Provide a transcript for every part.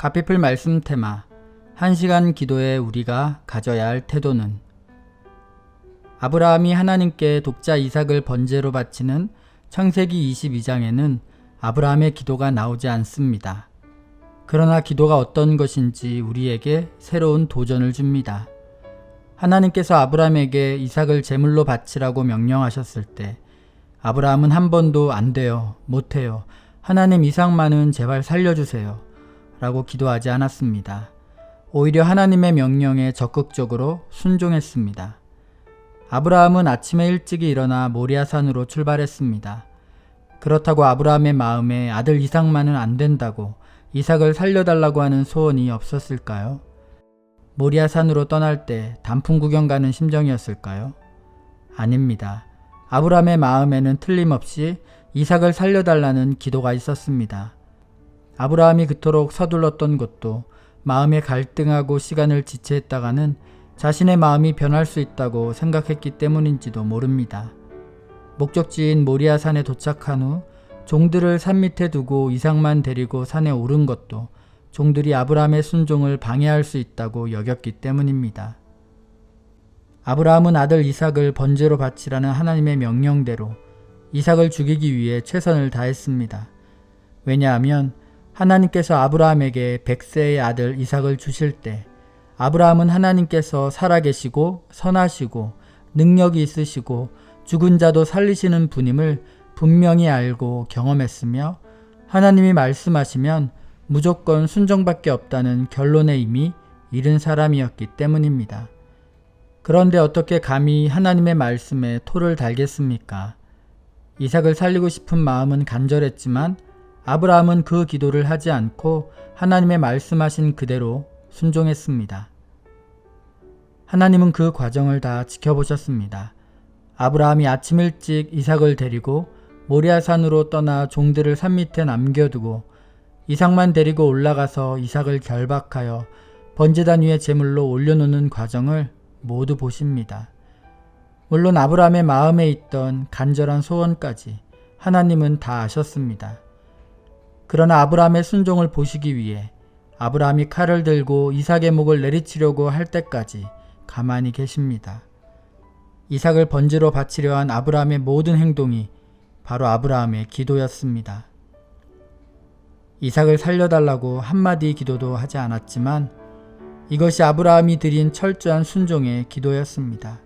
가피플 말씀 테마 한시간 기도에 우리가 가져야 할 태도는 아브라함이 하나님께 독자 이삭을 번제로 바치는 창세기 22장에는 아브라함의 기도가 나오지 않습니다. 그러나 기도가 어떤 것인지 우리에게 새로운 도전을 줍니다. 하나님께서 아브라함에게 이삭을 제물로 바치라고 명령하셨을 때 아브라함은 한 번도 안 돼요, 못해요. 하나님 이삭만은 제발 살려주세요. 라고 기도하지 않았습니다. 오히려 하나님의 명령에 적극적으로 순종했습니다. 아브라함은 아침에 일찍이 일어나 모리아산으로 출발했습니다. 그렇다고 아브라함의 마음에 아들 이삭만은 안 된다고 이삭을 살려달라고 하는 소원이 없었을까요? 모리아산으로 떠날 때 단풍 구경 가는 심정이었을까요? 아닙니다. 아브라함의 마음에는 틀림없이 이삭을 살려달라는 기도가 있었습니다. 아브라함이 그토록 서둘렀던 것도 마음에 갈등하고 시간을 지체했다가는 자신의 마음이 변할 수 있다고 생각했기 때문인지도 모릅니다. 목적지인 모리아산에 도착한 후 종들을 산 밑에 두고 이삭만 데리고 산에 오른 것도 종들이 아브라함의 순종을 방해할 수 있다고 여겼기 때문입니다. 아브라함은 아들 이삭을 번제로 바치라는 하나님의 명령대로 이삭을 죽이기 위해 최선을 다했습니다. 왜냐하면 하나님께서 아브라함에게 백세의 아들 이삭을 주실 때 아브라함은 하나님께서 살아계시고 선하시고 능력이 있으시고 죽은 자도 살리시는 분임을 분명히 알고 경험했으며 하나님이 말씀하시면 무조건 순종밖에 없다는 결론에 이미 이른 사람이었기 때문입니다. 그런데 어떻게 감히 하나님의 말씀에 토를 달겠습니까? 이삭을 살리고 싶은 마음은 간절했지만 아브라함은 그 기도를 하지 않고 하나님의 말씀하신 그대로 순종했습니다. 하나님은 그 과정을 다 지켜보셨습니다. 아브라함이 아침 일찍 이삭을 데리고 모리아산으로 떠나 종들을 산 밑에 남겨두고 이삭만 데리고 올라가서 이삭을 결박하여 번제단 위에 제물로 올려놓는 과정을 모두 보십니다. 물론 아브라함의 마음에 있던 간절한 소원까지 하나님은 다 아셨습니다. 그러나 아브라함의 순종을 보시기 위해 아브라함이 칼을 들고 이삭의 목을 내리치려고 할 때까지 가만히 계십니다. 이삭을 번제로 바치려 한 아브라함의 모든 행동이 바로 아브라함의 기도였습니다. 이삭을 살려달라고 한마디 기도도 하지 않았지만 이것이 아브라함이 드린 철저한 순종의 기도였습니다.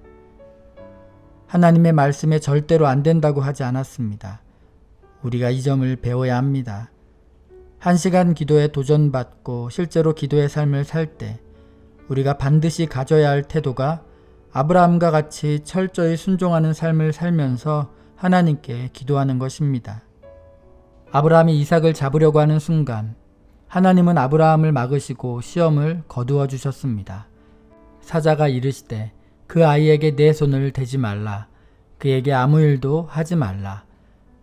하나님의 말씀에 절대로 안 된다고 하지 않았습니다. 우리가 이 점을 배워야 합니다. 한 시간 기도에 도전받고 실제로 기도의 삶을 살 때 우리가 반드시 가져야 할 태도가 아브라함과 같이 철저히 순종하는 삶을 살면서 하나님께 기도하는 것입니다. 아브라함이 이삭을 잡으려고 하는 순간 하나님은 아브라함을 막으시고 시험을 거두어 주셨습니다. 사자가 이르시되 그 아이에게 내 손을 대지 말라. 그에게 아무 일도 하지 말라.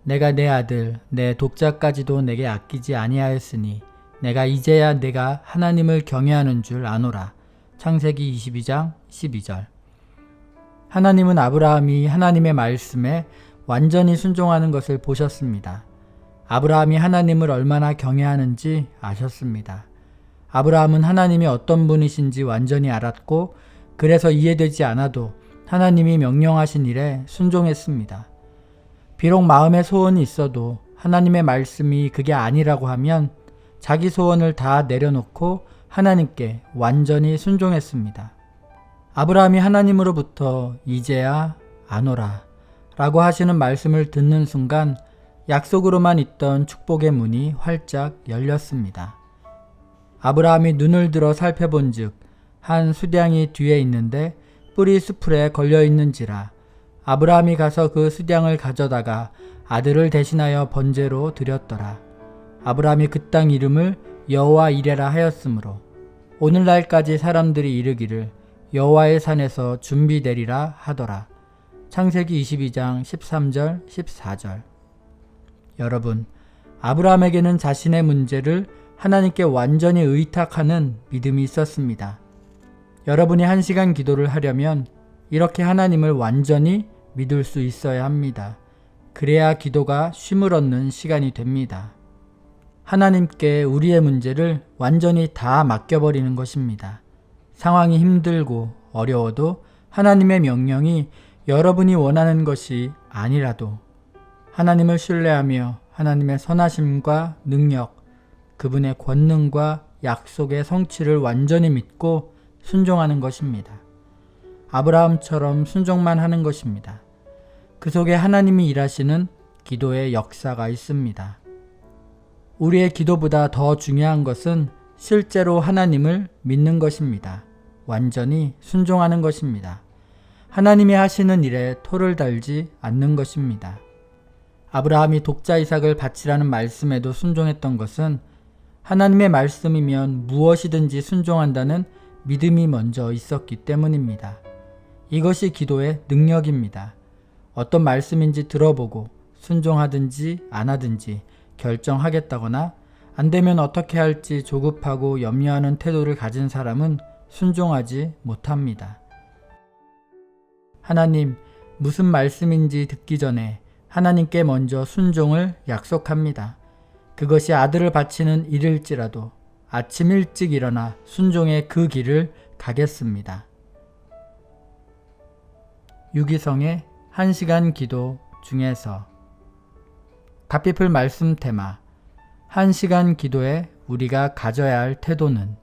내가 내 아들, 내 독자까지도 내게 아끼지 아니하였으니 내가 이제야 내가 하나님을 경외하는 줄 아노라. 창세기 22장 12절. 하나님은 아브라함이 하나님의 말씀에 완전히 순종하는 것을 보셨습니다. 아브라함이 하나님을 얼마나 경외하는지 아셨습니다. 아브라함은 하나님이 어떤 분이신지 완전히 알았고 그래서 이해되지 않아도 하나님이 명령하신 일에 순종했습니다. 비록 마음에 소원이 있어도 하나님의 말씀이 그게 아니라고 하면 자기 소원을 다 내려놓고 하나님께 완전히 순종했습니다. 아브라함이 하나님으로부터 이제야 아노라 라고 하시는 말씀을 듣는 순간 약속으로만 있던 축복의 문이 활짝 열렸습니다. 아브라함이 눈을 들어 살펴본 즉, 한 수량이 뒤에 있는데 뿌리 수풀에 걸려 있는지라 아브라함이 가서 그 수량을 가져다가 아들을 대신하여 번제로 드렸더라. 아브라함이 그 땅 이름을 여호와 이레라 하였으므로 오늘날까지 사람들이 이르기를 여호와의 산에서 준비되리라 하더라. 창세기 22장 13절 14절 여러분, 아브라함에게는 자신의 문제를 하나님께 완전히 의탁하는 믿음이 있었습니다. 여러분이 한 시간 기도를 하려면 이렇게 하나님을 완전히 믿을 수 있어야 합니다. 그래야 기도가 쉼을 얻는 시간이 됩니다. 하나님께 우리의 문제를 완전히 다 맡겨버리는 것입니다. 상황이 힘들고 어려워도 하나님의 명령이 여러분이 원하는 것이 아니라도 하나님을 신뢰하며 하나님의 선하심과 능력, 그분의 권능과 약속의 성취를 완전히 믿고 순종하는 것입니다. 아브라함처럼 순종만 하는 것입니다. 그 속에 하나님이 일하시는 기도의 역사가 있습니다. 우리의 기도보다 더 중요한 것은 실제로 하나님을 믿는 것입니다. 완전히 순종하는 것입니다. 하나님이 하시는 일에 토를 달지 않는 것입니다. 아브라함이 독자 이삭을 바치라는 말씀에도 순종했던 것은 하나님의 말씀이면 무엇이든지 순종한다는 믿음이 먼저 있었기 때문입니다. 이것이 기도의 능력입니다. 어떤 말씀인지 들어보고 순종하든지 안 하든지 결정하겠다거나 안 되면 어떻게 할지 조급하고 염려하는 태도를 가진 사람은 순종하지 못합니다. 하나님, 무슨 말씀인지 듣기 전에 하나님께 먼저 순종을 약속합니다. 그것이 아들을 바치는 일일지라도 아침 일찍 일어나 순종의 그 길을 가겠습니다. 유기성의 한시간 기도 중에서 갓피플 말씀 테마 한시간 기도에 우리가 가져야 할 태도는